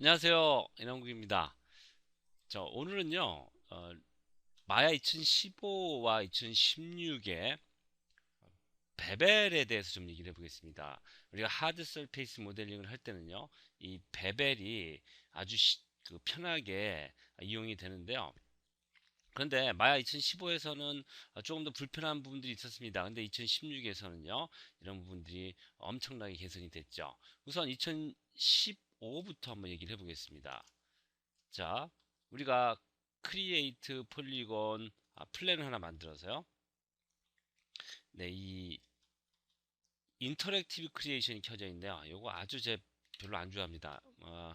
안녕하세요. 이남국입니다. 자, 오늘은요, 어, 마야 2015와 2016의 베벨에 대해서 좀 얘기를 해보겠습니다. 우리가 하드 서페이스 모델링을 할 때는요, 이 베벨이 아주 시- 그 편하게 이용이 되는데요. 그런데 마야 2015에서는 조금 더 불편한 부분들이 있었습니다. 근데 2016에서는요, 이런 부분들이 엄청나게 개선이 됐죠. 우선 2015 부터 한번 얘기를 해보겠습니다. 자, 우리가 크리에이트 폴리곤 아, 플랜을 하나 만들어서요. 네, 이 인터랙티브 크리에이션이 켜져 있는데요. 이거 아주 제 별로 안 좋아합니다. 어,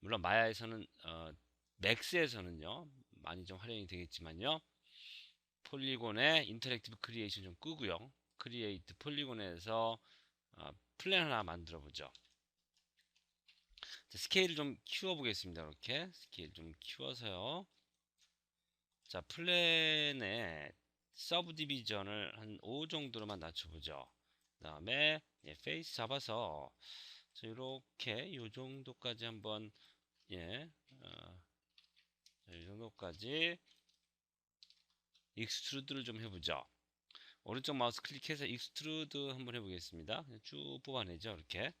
물론 마야에서는 어, 맥스에서는요 많이 좀 활용이 되겠지만요. 폴리곤의 인터랙티브 크리에이션 좀 끄고요. 크리에이트 폴리곤에서 어, 플랜 하나 만들어 보죠. 자, 스케일을 좀 키워 보겠습니다. 이렇게 스케일 좀 키워서요. 자, 플랜의 서브 디비전을 한 5 정도로만 낮춰보죠. 그 다음에 예, 페이스 잡아서 이렇게 이 정도까지 한번 예, 어, 이 정도까지 익스트루드를 좀 해보죠. 오른쪽 마우스 클릭해서 익스트루드 한번 해보겠습니다. 쭉 뽑아내죠. 이렇게.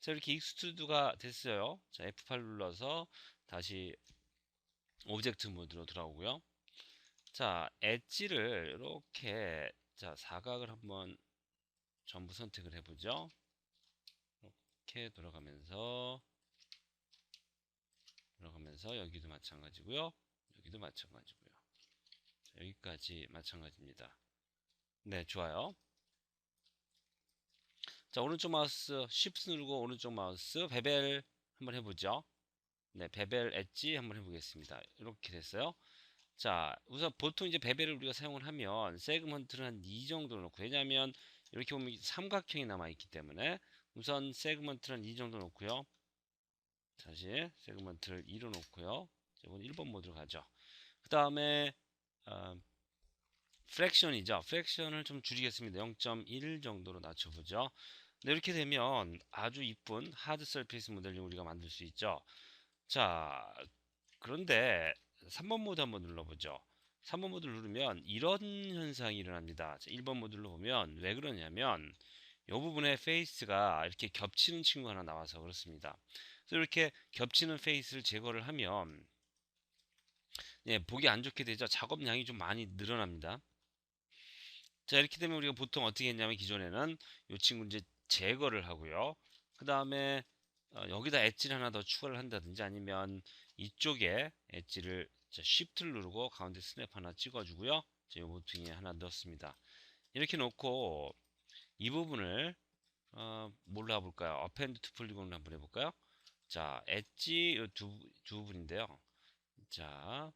자, 이렇게 익스트루드가 됐어요. 자, F8 눌러서 다시 오브젝트 모드로 들어오고요. 자, 엣지를 이렇게 자, 사각을 한번 전부 선택을 해보죠. 이렇게 돌아가면서 돌아가면서 여기도 마찬가지고요. 여기도 마찬가지고요. 자, 여기까지 마찬가지입니다. 네, 좋아요. 자, 오른쪽 마우스 Shift 누르고 오른쪽 마우스 베벨 한번 해보죠. 네, 베벨 엣지 한번 해보겠습니다. 이렇게 됐어요. 자, 우선 보통 이제 베벨을 우리가 사용을 하면 세그먼트를 한 2 정도 놓고 왜냐하면 이렇게 보면 삼각형이 남아있기 때문에 우선 세그먼트를 한 2 정도 놓고요. 다시 세그먼트를 2로 놓고요. 이건 1번 모드로 가죠. 그 다음에 어, 프랙션이죠. 프랙션을 좀 줄이겠습니다. 0.1 정도로 낮춰보죠. 네, 이렇게 되면 아주 이쁜 하드 서페이스 모델링 우리가 만들 수 있죠. 자, 그런데 3번 모드 한번 눌러보죠. 3번 모드를 누르면 이런 현상이 일어납니다. 1번 모드를 보면 왜 그러냐면 이 부분에 페이스가 이렇게 겹치는 친구가 하나 나와서 그렇습니다. 그래서 이렇게 겹치는 페이스를 제거를 하면 예, 보기 안 좋게 되죠. 작업량이 좀 많이 늘어납니다. 자, 이렇게 되면 우리가 보통 어떻게 했냐면 기존에는 이 친구 이제 제거를 하고요. 그 다음에 어, 여기다 엣지를 하나 더 추가를 한다든지 아니면 이쪽에 엣지를 쉬프트를 누르고 가운데 스냅 하나 찍어주고요. 이 모퉁이에 하나 넣습니다. 이렇게 놓고 이 부분을 어, 뭘로 해볼까요? 어펜드 투 폴리곤을 한번 해볼까요? 자, 엣지 두, 두 부분인데요. 자,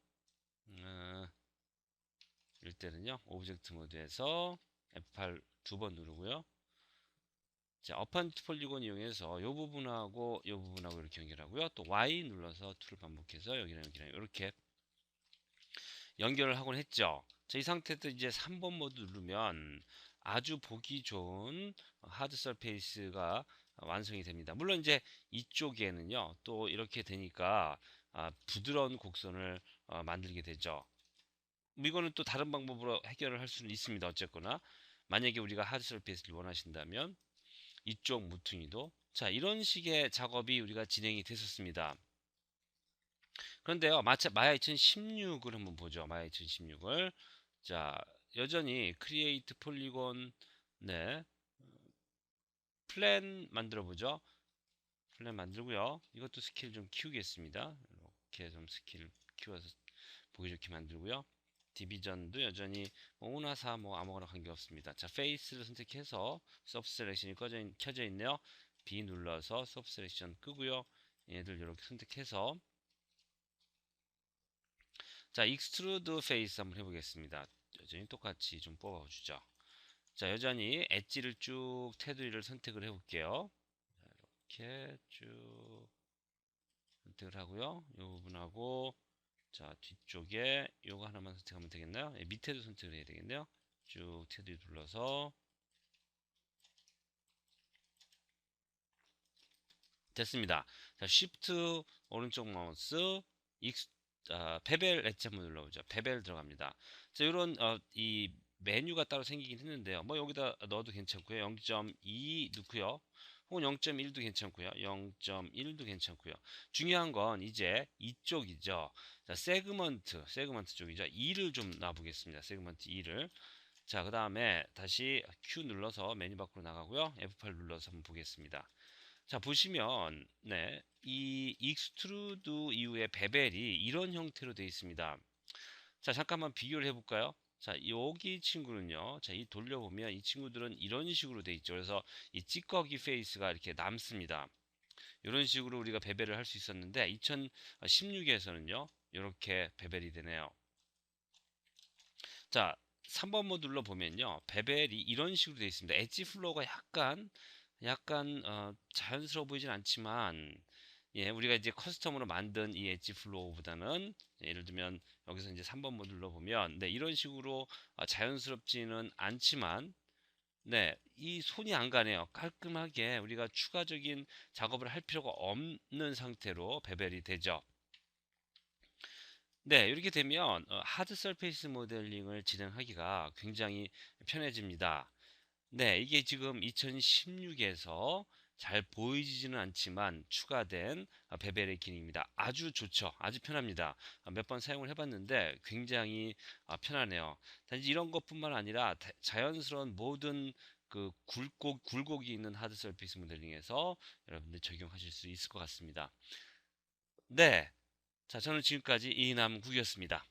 어, 때는요, 오브젝트 모드에서 F8 두 번 누르고요. 자, 어펜드 폴리곤 이용해서 이 부분하고 이 부분하고 이렇게 연결하고요. 또 Y 눌러서 툴을 반복해서 여기랑 여기랑 이렇게 연결을 하곤 했죠. 자, 이 상태에서 이제 3번 모드 누르면 아주 보기 좋은 하드 서페이스가 완성이 됩니다. 물론 이제 이쪽에는요, 또 이렇게 되니까 아, 부드러운 곡선을 어, 만들게 되죠. 이거는 또 다른 방법으로 해결을 할 수는 있습니다. 어쨌거나 만약에 우리가 하드 서페이스를 원하신다면 이쪽 무퉁이도 자 이런 식의 작업이 우리가 진행이 됐었습니다. 그런데요 마차, 마야 2016을 한번 보죠. 마야 2016을 자 여전히 크리에이트 폴리곤 네 플랜 만들어 보죠. 플랜 만들고요. 이것도 스킬 좀 키우겠습니다. 이렇게 좀 스킬 키워서 보기 좋게 만들고요. 디비전도 여전히 뭐 5나 4, 뭐 아무거나 관계없습니다. 자, 페이스를 선택해서 서브 셀렉션이 꺼져 있, 켜져 있네요. B 눌러서 서브 셀렉션 끄고요. 얘들 이렇게 선택해서 자, 익스트루드 페이스 한번 해보겠습니다. 여전히 똑같이 좀 뽑아주죠. 자, 여전히 엣지를 쭉 테두리를 선택을 해볼게요. 이렇게 쭉 선택을 하고요. 이 부분하고 자 뒤쪽에 요거 하나만 선택하면 되겠나요? 예, 밑에도 선택을 해야 되겠네요. 쭉 테두리 둘러서 됐습니다. 자, Shift 오른쪽 마우스 익스 아, 베벨 엣지 한번 눌러보죠. 베벨 들어갑니다. 자, 이런 어, 이 메뉴가 따로 생기긴 했는데요. 뭐 여기다 넣어도 괜찮고요. 0.2 넣고요. 혹은 0.1도 괜찮고요. 0.1도 괜찮고요. 중요한 건 이제 이쪽이죠. 자, 세그먼트, 세그먼트 쪽이죠. 2를 좀 놔보겠습니다. 세그먼트 2를. 자, 그 다음에 다시 Q 눌러서 메뉴 밖으로 나가고요. F8 눌러서 한번 보겠습니다. 자, 보시면, 네, 이 익스트루드 이후에 베벨이 이런 형태로 되어 있습니다. 자, 잠깐만 비교를 해볼까요? 자, 여기 친구는요. 자, 이 돌려보면 이 친구들은 이런 식으로 돼 있죠. 그래서 이 찌꺼기 페이스가 이렇게 남습니다. 이런 식으로 우리가 베벨을 할 수 있었는데 2016에서는요. 이렇게 베벨이 되네요. 자, 3번 모듈로 보면요. 베벨이 이런 식으로 되어 있습니다. 엣지 플로우가 약간 약간 어, 자연스러워 보이진 않지만 예, 우리가 이제 커스텀으로 만든 이 엣지 플로우보다는 예를 들면 여기서 이제 3번 모듈로 보면 네, 이런 식으로 아, 자연스럽지는 않지만 네, 이 손이 안 가네요. 깔끔하게 우리가 추가적인 작업을 할 필요가 없는 상태로 베벨이 되죠. 네, 이렇게 되면 어, 하드 서페이스 모델링을 진행하기가 굉장히 편해집니다. 네, 이게 지금 2016에서 잘 보이지는 않지만 추가된 어, 베벨의 기능입니다. 아주 좋죠. 아주 편합니다. 어, 몇번 사용을 해봤는데 굉장히 어, 편하네요. 단지 이런 것뿐만 아니라 다- 자연스러운 모든 그 굴곡, 굴곡이 있는 하드 서페이스 모델링에서 여러분들 적용하실 수 있을 것 같습니다. 네. 자, 저는 지금까지 이남국이었습니다.